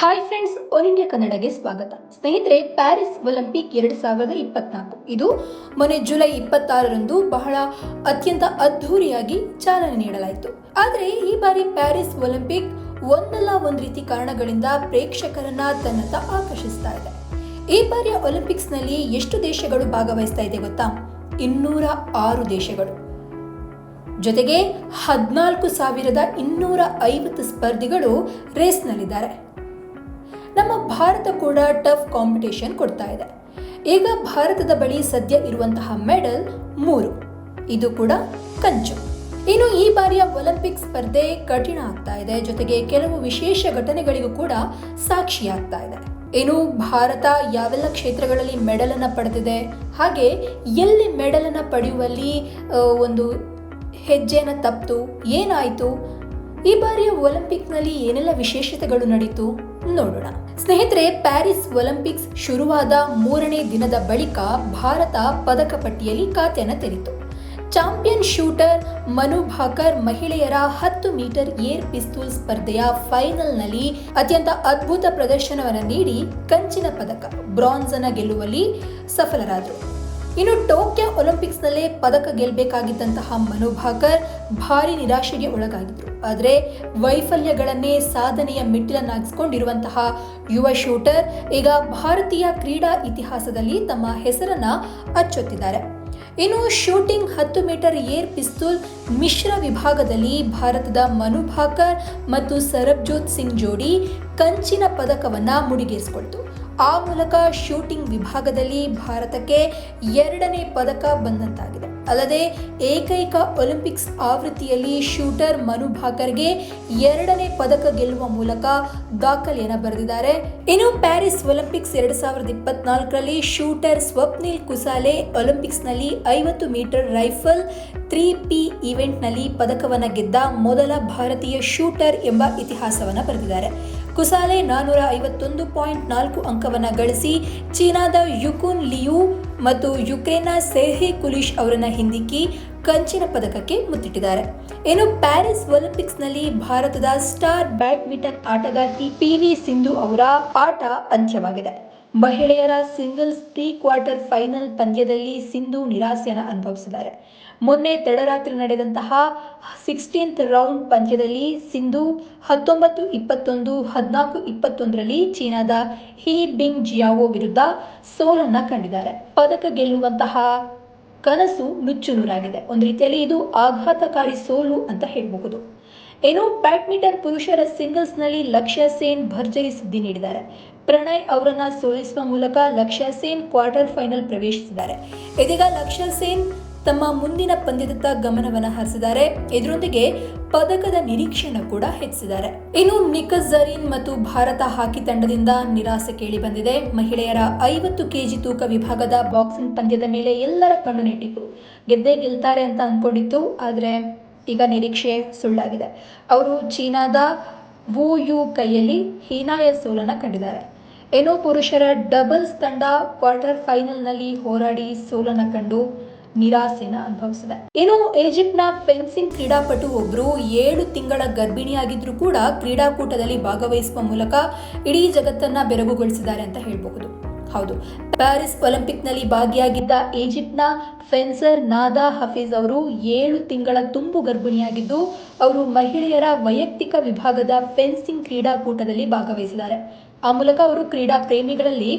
Hi friends all India ಕನ್ನಡಗೆ ಸ್ವಾಗತ. ಸ್ನೇಹಿತರೆ ಪ್ಯಾರಿಸ್ ಒಲಿಂಪಿಕ್ ಎರಡು ಸಾವಿರದ ಇಪ್ಪತ್ನಾಲ್ಕು. ಇದು ಮೊನ್ನೆ ಜುಲೈ ಇಪ್ಪತ್ತಾರರಂದು ಬಹಳ ಅತ್ಯಂತ ಅದ್ಧೂರಿಯಾಗಿ ಚಾಲನೆ ನೀಡಲಾಯಿತು. ಆದರೆ ಈ ಬಾರಿ ಪ್ಯಾರಿಸ್ ಒಲಿಂಪಿಕ್ ಒಂದಲ್ಲ ಒಂದು ರೀತಿ ಕಾರಣಗಳಿಂದ ಪ್ರೇಕ್ಷಕರನ್ನ ತನ್ನತ್ತ ಆಕರ್ಷಿಸ್ತಾ ಇದೆ. ಈ ಬಾರಿಯ ಒಲಿಂಪಿಕ್ಸ್ನಲ್ಲಿ ಎಷ್ಟು ದೇಶಗಳು ಭಾಗವಹಿಸ್ತಾ ಇದೆ ಗೊತ್ತಾ? ಇನ್ನೂರ ಆರು ದೇಶಗಳು. ಜೊತೆಗೆ ಹದಿನಾಲ್ಕು ಸಾವಿರದ ಇನ್ನೂರ ಐವತ್ತು ಸ್ಪರ್ಧಿಗಳು ರೇಸ್ನಲ್ಲಿದ್ದಾರೆ ನಮ್ಮ ಭಾರತ ಕೂಡ ಟಫ್ ಕಾಂಪಿಟೇಷನ್ ಕೊಡ್ತಾ ಇದೆ. ಈಗ ಭಾರತದ ಬಳಿ ಸದ್ಯ ಇರುವಂತಹ ಮೆಡಲ್ ಮೂರು. ಇದು ಕೂಡ ಕಂಚು. ಇನ್ನು ಈ ಬಾರಿಯ ಒಲಿಂಪಿಕ್ ಸ್ಪರ್ಧೆ ಕಠಿಣ ಆಗ್ತಾ ಇದೆ. ಜೊತೆಗೆ ಕೆಲವು ವಿಶೇಷ ಘಟನೆಗಳಿಗೂ ಕೂಡ ಸಾಕ್ಷಿಯಾಗ್ತಾ ಇದೆ. ಇನ್ನು ಭಾರತ ಯಾವೆಲ್ಲ ಕ್ಷೇತ್ರಗಳಲ್ಲಿ ಮೆಡಲ್ ಅನ್ನ ಪಡೆದಿದೆ, ಹಾಗೆ ಎಲ್ಲಿ ಮೆಡಲ್ ಅನ್ನ ಪಡೆಯುವಲ್ಲಿ ಒಂದು ಹೆಜ್ಜೆನ ತಪ್ಪಿತು ಏನಾಯಿತು ಈ ಬಾರಿಯ ಒಲಿಂಪಿಕ್ನಲ್ಲಿ ಏನೆಲ್ಲ ವಿಶೇಷತೆಗಳು ನಡೀತು ನೋಡೋಣ. ಸ್ನೇಹಿತರೆ, ಪ್ಯಾರಿಸ್ ಒಲಿಂಪಿಕ್ಸ್ ಶುರುವಾದ ಮೂರನೇ ದಿನದ ಬಳಿಕ ಭಾರತ ಪದಕ ಪಟ್ಟಿಯಲ್ಲಿ ಖಾತೆಯನ್ನು ತೆರೀತು ಚಾಂಪಿಯನ್ ಶೂಟರ್ ಮನು ಭಾಕರ್ ಮಹಿಳೆಯರ ಹತ್ತು ಮೀಟರ್ ಏರ್ ಪಿಸ್ತೂಲ್ ಸ್ಪರ್ಧೆಯ ಫೈನಲ್ನಲ್ಲಿ ಅತ್ಯಂತ ಅದ್ಭುತ ಪ್ರದರ್ಶನವನ್ನು ನೀಡಿ ಕಂಚಿನ ಪದಕ ಬ್ರಾನ್ಸ್ ಅನ್ನು ಗೆಲ್ಲುವಲ್ಲಿ ಸಫಲರಾದರು. ಇನ್ನು ಟೋಕ್ಯೋ ಒಲಿಂಪಿಕ್ಸ್ನಲ್ಲೇ ಪದಕ ಗೆಲ್ಲಬೇಕಾಗಿದ್ದಂತಹ ಮನೋಭಾಕರ್ ಭಾರಿ ನಿರಾಶೆಗೆ ಒಳಗಾಗಿದ್ರು ಆದರೆ ವೈಫಲ್ಯಗಳನ್ನೇ ಸಾಧನೆಯ ಮೆಟ್ಟಿಲನ್ನಾಗಿಸಿಕೊಂಡಿರುವಂತಹ ಯುವ ಶೂಟರ್ ಈಗ ಭಾರತೀಯ ಕ್ರೀಡಾ ಇತಿಹಾಸದಲ್ಲಿ ತಮ್ಮ ಹೆಸರನ್ನ ಅಚ್ಚೊತ್ತಿದ್ದಾರೆ. ಇನ್ನು ಶೂಟಿಂಗ್ ಹತ್ತು ಮೀಟರ್ ಏರ್ ಪಿಸ್ತೂಲ್ ಮಿಶ್ರ ವಿಭಾಗದಲ್ಲಿ ಭಾರತದ ಮನು ಭಾಕರ್ ಮತ್ತು ಸರಬ್ಜೋತ್ ಸಿಂಗ್ ಜೋಡಿ ಕಂಚಿನ ಪದಕವನ್ನ ಮುಡಿಗೇರಿಸಿಕೊಳ್ತು. ಆ ಮೂಲಕ ಶೂಟಿಂಗ್ ವಿಭಾಗದಲ್ಲಿ ಭಾರತಕ್ಕೆ ಎರಡನೇ ಪದಕ ಬಂದಂತಾಗಿದೆ. ಅಲ್ಲದೆ ಏಕೈಕ ಒಲಿಂಪಿಕ್ಸ್ ಆವೃತ್ತಿಯಲ್ಲಿ ಶೂಟರ್ ಮನು ಭಾಕರ್ಗೆ ಎರಡನೇ ಪದಕ ಗೆಲ್ಲುವ ಮೂಲಕ ದಾಖಲೆಯನ್ನು ಬರೆದಿದ್ದಾರೆ. ಇನ್ನು ಪ್ಯಾರಿಸ್ ಒಲಿಂಪಿಕ್ಸ್ ಎರಡು ಸಾವಿರದ ಇಪ್ಪತ್ನಾಲ್ಕರಲ್ಲಿ ಶೂಟರ್ ಸ್ವಪ್ನಿಲ್ ಕುಸಾಲೆ ಒಲಿಂಪಿಕ್ಸ್ನಲ್ಲಿ ಐವತ್ತು ಮೀಟರ್ ರೈಫಲ್ ತ್ರೀ ಪಿ ಇವೆಂಟ್ನಲ್ಲಿ ಪದಕವನ್ನು ಗೆದ್ದ ಮೊದಲ ಭಾರತೀಯ ಶೂಟರ್ ಎಂಬ ಇತಿಹಾಸವನ್ನು ಬರೆದಿದ್ದಾರೆ. ಕುಸಾಲೆ ನಾನ್ನೂರ ಐವತ್ತೊಂದು ಪಾಯಿಂಟ್ ನಾಲ್ಕು ಅಂಕವನ್ನು ಗಳಿಸಿ ಚೀನಾದ ಯುಕುನ್ ಲಿಯು ಮತ್ತು ಯುಕ್ರೇನ್ನ ಸೆಹಿ ಕುಲಿಶ್ ಅವರನ್ನು ಹಿಂದಿಕ್ಕಿ ಕಂಚಿನ ಪದಕಕ್ಕೆ ಮುತ್ತಿಟ್ಟಿದ್ದಾರೆ. ಇನ್ನು ಪ್ಯಾರಿಸ್ ಒಲಿಂಪಿಕ್ಸ್ನಲ್ಲಿ ಭಾರತದ ಸ್ಟಾರ್ ಬ್ಯಾಡ್ಮಿಂಟನ್ ಆಟಗಾರ್ತಿ ಪಿ ವಿ ಸಿಂಧು ಅವರ ಆಟ ಅಂತ್ಯವಾಗಿದೆ. ಮಹಿಳೆಯರ ಸಿಂಗಲ್ಸ್ ಪ್ರೀ ಕ್ವಾರ್ಟರ್ ಫೈನಲ್ ಪಂದ್ಯದಲ್ಲಿ ಸಿಂಧು ನಿರಾಸೆಯನ್ನು ಅನುಭವಿಸಿದ್ದಾರೆ. ಮೊನ್ನೆ ತಡರಾತ್ರಿ ನಡೆದಂತಹ ಸಿಕ್ಸ್ಟೀನ್ತ್ ರೌಂಡ್ ಪಂದ್ಯದಲ್ಲಿ ಸಿಂಧು ಹತ್ತೊಂಬತ್ತು ಇಪ್ಪತ್ತೊಂದು, ಹದಿನಾಲ್ಕು ಇಪ್ಪತ್ತೊಂದರಲ್ಲಿ ಚೀನಾದ ಹಿ ಬಿಂಗ್ ಜಿಯಾವೋ ವಿರುದ್ಧ ಸೋಲನ್ನ ಕಂಡಿದ್ದಾರೆ. ಪದಕ ಗೆಲ್ಲುವಂತಹ ಕನಸು ನುಚ್ಚುನೂರಾಗಿದೆ. ಒಂದು ರೀತಿಯಲ್ಲಿ ಇದು ಆಘಾತಕಾರಿ ಸೋಲು ಅಂತ ಹೇಳಬಹುದು. ಏನು ಬ್ಯಾಡ್ಮಿಂಟನ್ ಪುರುಷರ ಸಿಂಗಲ್ಸ್ನಲ್ಲಿ ಲಕ್ಷ್ಯ ಸೇನ್ ಭರ್ಜರಿ ಸುದ್ದಿ ನೀಡಿದ್ದಾರೆ. ಪ್ರಣಯ್ ಅವರನ್ನು ಸೋಲಿಸುವ ಮೂಲಕ ಲಕ್ಷ್ಯ ಸೇನ್ ಕ್ವಾರ್ಟರ್ ಫೈನಲ್ ಪ್ರವೇಶಿಸಿದ್ದಾರೆ. ಇದೀಗ ಲಕ್ಷ್ಯ ಸೇನ್ ತಮ್ಮ ಮುಂದಿನ ಪಂದ್ಯದತ್ತ ಗಮನವನ್ನು ಹರಿಸಿದ್ದಾರೆ. ಇದರೊಂದಿಗೆ ಪದಕದ ನಿರೀಕ್ಷೆಯನ್ನು ಕೂಡ ಹೆಚ್ಚಿಸಿದ್ದಾರೆ. ಇನ್ನು ನಿಖತ್ ಜರೀನ್ ಮತ್ತು ಭಾರತ ಹಾಕಿ ತಂಡದಿಂದ ನಿರಾಸೆ ಕೇಳಿ ಬಂದಿದೆ. ಮಹಿಳೆಯರ ಐವತ್ತು ಕೆಜಿ ತೂಕ ವಿಭಾಗದ ಬಾಕ್ಸಿಂಗ್ ಪಂದ್ಯದ ಮೇಲೆ ಎಲ್ಲರ ಕಣ್ಣು ನೆಟ್ಟಿತು ಗೆದ್ದೇ ಗೆಲ್ತಾರೆ ಅಂತ ಅಂದ್ಕೊಂಡಿತ್ತು ಆದರೆ ಈಗ ನಿರೀಕ್ಷೆ ಸುಳ್ಳಾಗಿದೆ. ಅವರು ಚೀನಾದ ವು ಯು ಕೈಯಲ್ಲಿ ಹೀನಾಯ ಸೋಲನ್ನು ಕಂಡಿದ್ದಾರೆ. ಏನೋ ಪುರುಷರ ಡಬಲ್ಸ್ ತಂಡ ಕ್ವಾರ್ಟರ್ ಫೈನಲ್ನಲ್ಲಿ ಹೋರಾಡಿ ಸೋಲನ್ನು ಕಂಡು ನಿರಾಸೆನ ಅನುಭವಿಸಿದೆ. ಇನ್ನು ಈಜಿಪ್ಟ್ನ ಫೆನ್ಸಿಂಗ್ ಕ್ರೀಡಾಪಟು ಒಬ್ರು ಏಳು ತಿಂಗಳ ಗರ್ಭಿಣಿಯಾಗಿದ್ರು ಕೂಡ ಕ್ರೀಡಾಕೂಟದಲ್ಲಿ ಭಾಗವಹಿಸುವ ಮೂಲಕ ಇಡೀ ಜಗತ್ತನ್ನ ಬೆರಗುಗೊಳಿಸಿದ್ದಾರೆ ಅಂತ ಹೇಳಬಹುದು. ಹೌದು, ಪ್ಯಾರಿಸ್ ಒಲಿಂಪಿಕ್ನಲ್ಲಿ ಭಾಗಿಯಾಗಿದ್ದ ಈಜಿಪ್ಟ್ನ ಫೆನ್ಸರ್ ನಾದಾ ಹಫೀಜ್ ಅವರು ಏಳು ತಿಂಗಳ ತುಂಬು ಗರ್ಭಿಣಿಯಾಗಿದ್ದು, ಅವರು ಮಹಿಳೆಯರ ವೈಯಕ್ತಿಕ ವಿಭಾಗದ ಫೆನ್ಸಿಂಗ್ ಕ್ರೀಡಾಕೂಟದಲ್ಲಿ ಭಾಗವಹಿಸಿದ್ದಾರೆ. ಆ ಮೂಲಕ ಅವರು ಕ್ರೀಡಾ ಪ್ರೇಮಿಗಳಲ್ಲಿ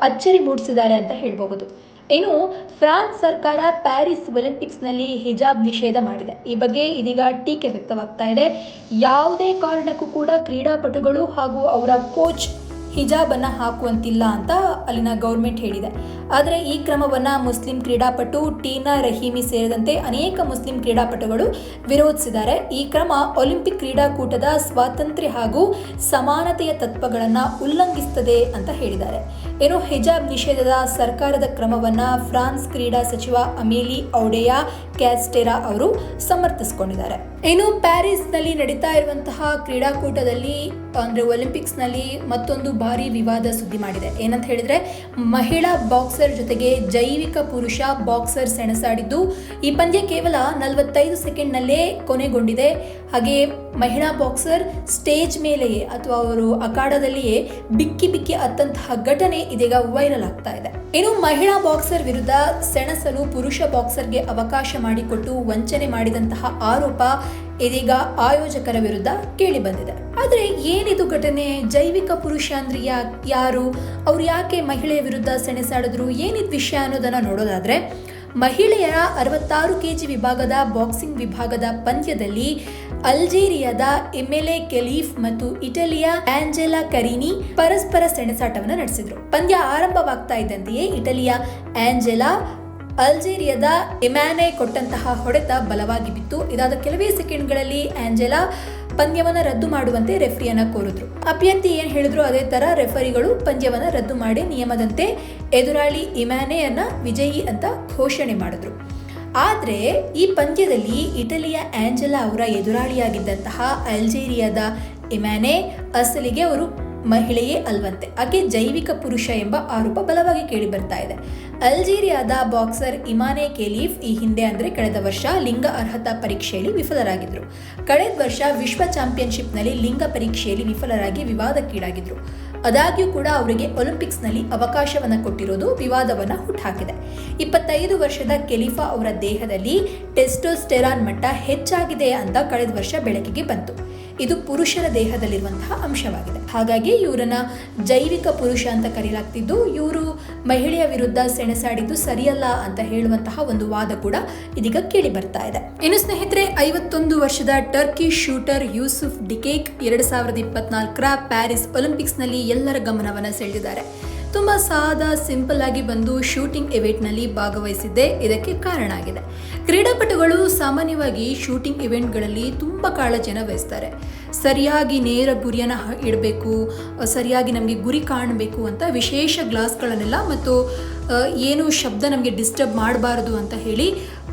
ಅಚ್ಚರಿ ಮೂಡಿಸಿದ್ದಾರೆ ಅಂತ ಹೇಳಬಹುದು. ಇನ್ನು ಫ್ರಾನ್ಸ್ ಸರ್ಕಾರ ಪ್ಯಾರಿಸ್ ಒಲಿಂಪಿಕ್ಸ್ನಲ್ಲಿ ಹಿಜಾಬ್ ನಿಷೇಧ ಮಾಡಿದೆ. ಈ ಬಗ್ಗೆ ಇದೀಗ ಟೀಕೆ ವ್ಯಕ್ತವಾಗ್ತಾ ಇದೆ. ಯಾವುದೇ ಕಾರಣಕ್ಕೂ ಕೂಡ ಕ್ರೀಡಾಪಟುಗಳು ಹಾಗೂ ಅವರ ಕೋಚ್ ಹಿಜಾಬನ್ನು ಹಾಕುವಂತಿಲ್ಲ ಅಂತ ಅಲ್ಲಿನ ಗೌರ್ಮೆಂಟ್ ಹೇಳಿದೆ. ಆದರೆ ಈ ಕ್ರಮವನ್ನು ಮುಸ್ಲಿಂ ಕ್ರೀಡಾಪಟು ಟೀನಾ ರಹೀಮಿ ಸೇರಿದಂತೆ ಅನೇಕ ಮುಸ್ಲಿಂ ಕ್ರೀಡಾಪಟುಗಳು ವಿರೋಧಿಸಿದ್ದಾರೆ. ಈ ಕ್ರಮ ಒಲಿಂಪಿಕ್ ಕ್ರೀಡಾಕೂಟದ ಸ್ವಾತಂತ್ರ್ಯ ಹಾಗೂ ಸಮಾನತೆಯ ತತ್ವಗಳನ್ನು ಉಲ್ಲಂಘಿಸುತ್ತದೆ ಅಂತ ಹೇಳಿದ್ದಾರೆ. ಏನು ಹಿಜಾಬ್ ನಿಷೇಧದ ಸರ್ಕಾರದ ಕ್ರಮವನ್ನು ಫ್ರಾನ್ಸ್ ಕ್ರೀಡಾ ಸಚಿವ ಅಮೇಲಿ ಔಡೆಯಾ ಕ್ಯಾಸ್ಟೆರಾ ಅವರು ಸಮರ್ಥಿಸಿಕೊಂಡಿದ್ದಾರೆ. ಇನ್ನು ಪ್ಯಾರಿಸ್ನಲ್ಲಿ ನಡೀತಾ ಇರುವಂತಹ ಕ್ರೀಡಾಕೂಟದಲ್ಲಿ, ಅಂದರೆ ಒಲಿಂಪಿಕ್ಸ್ನಲ್ಲಿ ಮತ್ತೊಂದು ಭಾರಿ ವಿವಾದ ಸುದ್ದಿ ಮಾಡಿದೆ. ಏನಂತ ಹೇಳಿದರೆ, ಮಹಿಳಾ ಬಾಕ್ಸರ್ ಜೊತೆಗೆ ಜೈವಿಕ ಪುರುಷ ಬಾಕ್ಸರ್ ಸೆಣಸಾಡಿದ್ದು, ಈ ಪಂದ್ಯ ಕೇವಲ ನಲವತ್ತೈದು ಸೆಕೆಂಡ್ನಲ್ಲೇ ಕೊನೆಗೊಂಡಿದೆ. ಹಾಗೆ ಮಹಿಳಾ ಬಾಕ್ಸರ್ ಸ್ಟೇಜ್ ಮೇಲೆಯೇ ಅಥವಾ ಅವರು ಅಖಾಡದಲ್ಲಿಯೇ ಬಿಕ್ಕಿ ಬಿಕ್ಕಿ ಅತ್ತಂತಹ ಘಟನೆ ಇದೀಗ ವೈರಲ್ ಆಗ್ತಾ ಇದೆ. ಇನ್ನು ಮಹಿಳಾ ಬಾಕ್ಸರ್ ವಿರುದ್ಧ ಸೆಣಸಲು ಪುರುಷ ಬಾಕ್ಸರ್ಗೆ ಅವಕಾಶ ಮಾಡಿಕೊಟ್ಟು ವಂಚನೆ ಮಾಡಿದಂತಹ ಆರೋಪ ಇದೀಗ ಆಯೋಜಕರ ವಿರುದ್ಧ ಕೇಳಿ ಬಂದಿದೆ. ಆದ್ರೆ ಏನಿದು ಘಟನೆ? ಜೈವಿಕ ಪುರುಷ ಅಂದ್ರೆ ಯಾರು? ಅವ್ರು ಯಾಕೆ ಮಹಿಳೆಯ ವಿರುದ್ಧ ಸೆಣಸಾಡಿದ್ರು? ಏನಿದ್ ವಿಷಯ ಅನ್ನೋದನ್ನ ನೋಡೋದಾದ್ರೆ, ಮಹಿಳೆಯರ ಅರವತ್ತಾರು ಕೆಜಿ ವಿಭಾಗದ ಬಾಕ್ಸಿಂಗ್ ವಿಭಾಗದ ಪಂದ್ಯದಲ್ಲಿ ಅಲ್ಜೀರಿಯಾದ ಎಮ್ಎಲ್ಎ ಕೆಲೀಫ್ ಮತ್ತು ಇಟಲಿಯ ಆಂಜೆಲಾ ಕರೀನಿ ಪರಸ್ಪರ ಸೆಣಸಾಟವನ್ನು ನಡೆಸಿದ್ರು. ಪಂದ್ಯ ಆರಂಭವಾಗ್ತಾ ಇದ್ದಂತೆಯೇ ಇಟಲಿಯ ಆಂಜೆಲಾ ಅಲ್ಜೇರಿಯಾದ ಇಮ್ಯಾನೆ ಕೊಟ್ಟಂತಹ ಹೊಡೆತ ಬಲವಾಗಿ ಬಿತ್ತು. ಇದಾದ ಕೆಲವೇ ಸೆಕೆಂಡ್ಗಳಲ್ಲಿ ಆಂಜೆಲಾ ಪಂದ್ಯವನ್ನ ರದ್ದು ಮಾಡುವಂತೆ ರೆಫ್ರಿಯನ್ನ ಕೋರಿದ್ರು. ಅಭ್ಯರ್ಥಿ ಏನು ಹೇಳಿದ್ರು ಅದೇ ತರ ರೆಫರಿಗಳು ಪಂದ್ಯವನ್ನ ರದ್ದು ಮಾಡಿ ನಿಯಮದಂತೆ ಎದುರಾಳಿ ಇಮ್ಯಾನೆಯನ್ನು ವಿಜಯಿ ಅಂತ ಘೋಷಣೆ ಮಾಡಿದ್ರು. ಆದರೆ ಈ ಪಂದ್ಯದಲ್ಲಿ ಇಟಲಿಯ ಆಂಜೆಲಾ ಅವರ ಎದುರಾಳಿಯಾಗಿದ್ದಂತಹ ಅಲ್ಜೀರಿಯಾದ ಇಮ್ಯಾನೆ ಅಸಲಿಗೆ ಅವರು ಮಹಿಳೆಯೇ ಅಲ್ವಂತೆ. ಆಕೆ ಜೈವಿಕ ಪುರುಷ ಎಂಬ ಆರೋಪ ಬಲವಾಗಿ ಕೇಳಿ ಬರ್ತಾ ಇದೆ. ಅಲ್ಜೀರಿಯಾದ ಬಾಕ್ಸರ್ ಇಮಾನೆ ಕೆಲೀಫ್ ಈ ಹಿಂದೆ ಅಂದರೆ ಕಳೆದ ವರ್ಷ ಲಿಂಗ ಅರ್ಹತಾ ಪರೀಕ್ಷೆಯಲ್ಲಿ ವಿಫಲರಾಗಿದ್ದರು ಕಳೆದ ವರ್ಷ ವಿಶ್ವ ಚಾಂಪಿಯನ್ಶಿಪ್ನಲ್ಲಿ ಲಿಂಗ ಪರೀಕ್ಷೆಯಲ್ಲಿ ವಿಫಲರಾಗಿ ವಿವಾದಕ್ಕೀಡಾಗಿದ್ರು. ಆದಾಗ್ಯೂ ಕೂಡ ಅವರಿಗೆ ಒಲಿಂಪಿಕ್ಸ್ನಲ್ಲಿ ಅವಕಾಶವನ್ನು ಕೊಟ್ಟಿರೋದು ವಿವಾದವನ್ನು ಹುಟ್ಟುಹಾಕಿದೆ ಇಪ್ಪತ್ತೈದು ವರ್ಷದ ಕೆಲಿಫಾ ಅವರ ದೇಹದಲ್ಲಿ ಟೆಸ್ಟೋಸ್ಟೆರಾನ್ ಮಟ್ಟ ಹೆಚ್ಚಾಗಿದೆ ಅಂತ ಕಳೆದ ವರ್ಷ ಬೆಳಕಿಗೆ ಬಂತು. ಇದು ಪುರುಷರ ದೇಹದಲ್ಲಿರುವಂತಹ ಅಂಶವಾಗಿದೆ. ಹಾಗಾಗಿ ಇವರನ್ನ ಜೈವಿಕ ಪುರುಷ ಅಂತ ಕರೆಯಲಾಗ್ತಿದ್ದು ಇವರು ಮಹಿಳೆಯ ವಿರುದ್ಧ ಸೆಣಸಾಡಿದ್ದು ಸರಿಯಲ್ಲ ಅಂತ ಹೇಳುವಂತಹ ಒಂದು ವಾದ ಕೂಡ ಇದೀಗ ಕೇಳಿ ಬರ್ತಾ ಇದೆ. ಇನ್ನು ಸ್ನೇಹಿತರೆ, ಐವತ್ತೊಂದು ವರ್ಷದ ಟರ್ಕಿ ಶೂಟರ್ ಯೂಸುಫ್ ಡಿಕೇಕ್ ಎರಡ್ ಸಾವಿರದ ಇಪ್ಪತ್ನಾಲ್ಕರ ಪ್ಯಾರಿಸ್ ಒಲಿಂಪಿಕ್ಸ್ನಲ್ಲಿ ಎಲ್ಲರ ಗಮನವನ್ನು ಸೆಳೆದಿದ್ದಾರೆ. ತುಂಬ ಸಾದಾ, ಸಿಂಪಲ್ ಆಗಿ ಬಂದು ಶೂಟಿಂಗ್ ಇವೆಂಟ್ನಲ್ಲಿ ಭಾಗವಹಿಸಿದ್ದೆ ಇದಕ್ಕೆ ಕಾರಣ ಆಗಿದೆ. ಕ್ರೀಡಾಪಟುಗಳು ಸಾಮಾನ್ಯವಾಗಿ ಶೂಟಿಂಗ್ ಇವೆಂಟ್ಗಳಲ್ಲಿ ತುಂಬ ಕಾಳಜಿಯನ್ನು ವಹಿಸ್ತಾರೆ ಸರಿಯಾಗಿ ನೇರ ಗುರಿಯನ್ನು ಇಡಬೇಕು ಸರಿಯಾಗಿ ನಮಗೆ ಗುರಿ ಕಾಣಬೇಕು ಅಂತ ವಿಶೇಷ ಗ್ಲಾಸ್ಗಳನ್ನೆಲ್ಲ ಮತ್ತು ಏನು ಶಬ್ದ ನಮಗೆ ಡಿಸ್ಟರ್ಬ್ ಮಾಡಬಾರ್ದು ಅಂತ ಹೇಳಿ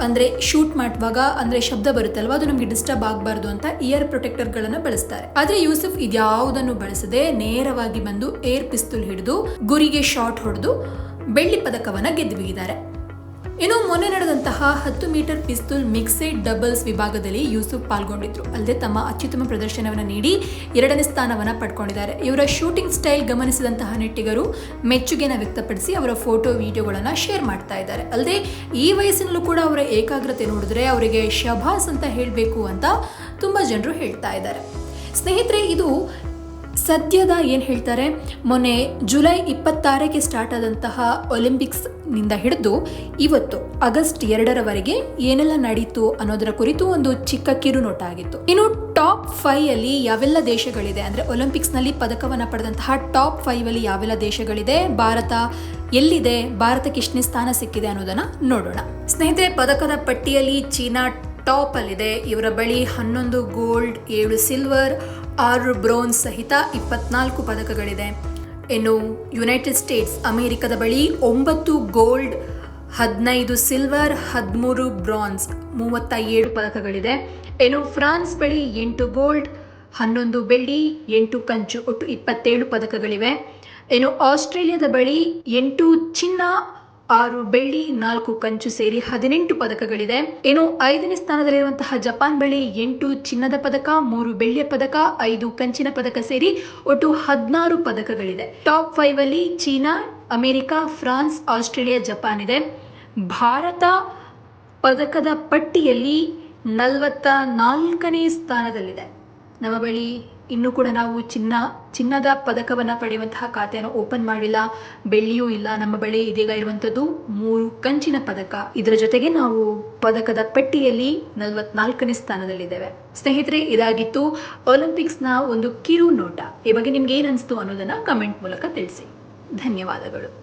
ಅಂದರೆ ಶೂಟ್ ಮಾಡುವಾಗ ಅಂದರೆ ಶಬ್ದ ಬರುತ್ತಲ್ವ, ಅದು ನಮಗೆ ಡಿಸ್ಟರ್ಬ್ ಆಗಬಾರ್ದು ಅಂತ ಇಯರ್ ಪ್ರೊಟೆಕ್ಟರ್ಗಳನ್ನು ಬಳಸ್ತಾರೆ. ಆದರೆ ಯೂಸುಫ್ ಇದ್ಯಾವುದನ್ನು ಬಳಸದೆ ನೇರವಾಗಿ ಬಂದು ಏರ್ ಪಿಸ್ತೂಲ್ ಹಿಡಿದು, ಗುರಿಗೆ ಶಾಟ್ ಹೊಡೆದು ಬೆಳ್ಳಿ ಪದಕವನ್ನು ಗೆದ್ದು ಬಿಗಿದ್ದಾರೆ ಇನ್ನು ಮೊನ್ನೆ ನಡೆದಂತಹ ಹತ್ತು ಮೀಟರ್ ಪಿಸ್ತೂಲ್ ಮಿಕ್ಸೆಡ್ ಡಬಲ್ಸ್ ವಿಭಾಗದಲ್ಲಿ ಯೂಸುಫ್ ಪಾಲ್ಗೊಂಡಿದ್ರು. ಅಲ್ಲದೆ ತಮ್ಮ ಅತ್ಯುತ್ತಮ ಪ್ರದರ್ಶನವನ್ನು ನೀಡಿ ಎರಡನೇ ಸ್ಥಾನವನ್ನು ಪಡ್ಕೊಂಡಿದ್ದಾರೆ. ಇವರ ಶೂಟಿಂಗ್ ಸ್ಟೈಲ್ ಗಮನಿಸಿದಂತಹ ನೆಟ್ಟಿಗರು ಮೆಚ್ಚುಗೆನ ವ್ಯಕ್ತಪಡಿಸಿ ಅವರ ಫೋಟೋ, ವಿಡಿಯೋಗಳನ್ನು ಶೇರ್ ಮಾಡ್ತಾ ಇದ್ದಾರೆ. ಅಲ್ಲದೆ ಈ ವಯಸ್ಸಿನಲ್ಲೂ ಕೂಡ ಅವರ ಏಕಾಗ್ರತೆ ನೋಡಿದ್ರೆ ಅವರಿಗೆ ಶಭಾಸ್ ಅಂತ ಹೇಳಬೇಕು ಅಂತ ತುಂಬ ಜನರು ಹೇಳ್ತಾ ಇದ್ದಾರೆ. ಸ್ನೇಹಿತರೆ, ಇದು ಸದ್ಯದ ಏನು ಹೇಳ್ತಾರೆ? ಮೊನ್ನೆ ಜುಲೈ ಇಪ್ಪತ್ತಾರಕ್ಕೆ ಸ್ಟಾರ್ಟ್ ಆದಂತಹ ಒಲಿಂಪಿಕ್ಸ್ನಿಂದ ಹಿಡಿದು ಇವತ್ತು ಆಗಸ್ಟ್ ಎರಡರವರೆಗೆ ಏನೆಲ್ಲ ನಡೀತು ಅನ್ನೋದರ ಕುರಿತು ಒಂದು ಚಿಕ್ಕ ಕಿರು ನೋಟ ಆಗಿತ್ತು. ಇನ್ನು ಟಾಪ್ ಫೈವ್ ಅಲ್ಲಿ ಯಾವೆಲ್ಲ ದೇಶಗಳಿದೆ? ಅಂದರೆ ಒಲಿಂಪಿಕ್ಸ್ನಲ್ಲಿ ಪದಕವನ್ನು ಪಡೆದಂತಹ ಟಾಪ್ ಫೈವ್ ಅಲ್ಲಿ ಯಾವೆಲ್ಲ ದೇಶಗಳಿದೆ? ಭಾರತ ಎಲ್ಲಿದೆ? ಭಾರತಕ್ಕೆ ಇಷ್ಟನೇ ಸ್ಥಾನ ಸಿಕ್ಕಿದೆ ಅನ್ನೋದನ್ನ ನೋಡೋಣ. ಸ್ನೇಹಿತರೆ, ಪದಕದ ಪಟ್ಟಿಯಲ್ಲಿ ಚೀನಾ ಟಾಪ್ ಅಲ್ಲಿದೆ ಇವರ ಬಳಿ ಹನ್ನೊಂದು ಗೋಲ್ಡ್, ಏಳು ಸಿಲ್ವರ್, ಆರು ಬ್ರೋನ್ಸ್ ಸಹಿತ ಇಪ್ಪತ್ನಾಲ್ಕು ಪದಕಗಳಿದೆ. ಇನ್ನು ಯುನೈಟೆಡ್ ಸ್ಟೇಟ್ಸ್ ಅಮೆರಿಕದ ಬಳಿ ಒಂಬತ್ತು ಗೋಲ್ಡ್, ಹದಿನೈದು ಸಿಲ್ವರ್, ಹದಿಮೂರು ಬ್ರಾನ್ಸ್ ಮೂವತ್ತ ಏಳು ಪದಕಗಳಿದೆ. ಇನ್ನು ಫ್ರಾನ್ಸ್ ಬಳಿ ಎಂಟು ಗೋಲ್ಡ್, ಹನ್ನೊಂದು ಬೆಳ್ಳಿ, ಎಂಟು ಕಂಚು ಒಟ್ಟು ಇಪ್ಪತ್ತೇಳು ಪದಕಗಳಿವೆ. ಇನ್ನು ಆಸ್ಟ್ರೇಲಿಯಾದ ಬಳಿ ಎಂಟು ಚಿನ್ನ ಆರು ಬೆಳ್ಳಿ, ನಾಲ್ಕು ಕಂಚು ಸೇರಿ ಹದಿನೆಂಟು ಪದಕಗಳಿದೆ. ಇನ್ನು ಐದನೇ ಸ್ಥಾನದಲ್ಲಿರುವಂತಹ ಜಪಾನ್ ಬಳಿ ಎಂಟು ಚಿನ್ನದ ಪದಕ, ಮೂರು ಬೆಳ್ಳಿಯ ಪದಕ, ಐದು ಕಂಚಿನ ಪದಕ ಸೇರಿ ಒಟ್ಟು ಹದಿನಾರು ಪದಕಗಳಿದೆ. ಟಾಪ್ ಫೈವ್ ಅಲ್ಲಿ China, America, France, Australia, Japan ಇದೆ. ಭಾರತ ಪದಕದ ಪಟ್ಟಿಯಲ್ಲಿ ನಲವತ್ತ ನಾಲ್ಕನೇ ಸ್ಥಾನದಲ್ಲಿದೆ. ನಮ್ಮ ಬಳಿ ಇನ್ನೂ ಕೂಡ ನಾವು ಚಿನ್ನ, ಚಿನ್ನದ ಪದಕವನ್ನು ಪಡೆಯುವಂತಹ ಖಾತೆಯನ್ನು ಓಪನ್ ಮಾಡಿಲ್ಲ. ಬೆಳ್ಳಿಯೂ ಇಲ್ಲ, ನಮ್ಮ ಬಳಿ ಇದೀಗ ಇರುವಂಥದ್ದು ಮೂರು ಕಂಚಿನ ಪದಕ. ಇದರ ಜೊತೆಗೆ ನಾವು ಪದಕದ ಪಟ್ಟಿಯಲ್ಲಿ ನಲವತ್ನಾಲ್ಕನೇ ಸ್ಥಾನದಲ್ಲಿದ್ದೇವೆ. ಸ್ನೇಹಿತರೆ, ಇದಾಗಿತ್ತು ಒಲಿಂಪಿಕ್ಸ್ನ ಒಂದು ಕಿರು ನೋಟ ಈ ಬಗ್ಗೆ ನಿಮ್ಗೆ ಏನು ಅನಿಸ್ತು ಅನ್ನೋದನ್ನು ಕಮೆಂಟ್ ಮೂಲಕ ತಿಳಿಸಿ. ಧನ್ಯವಾದಗಳು.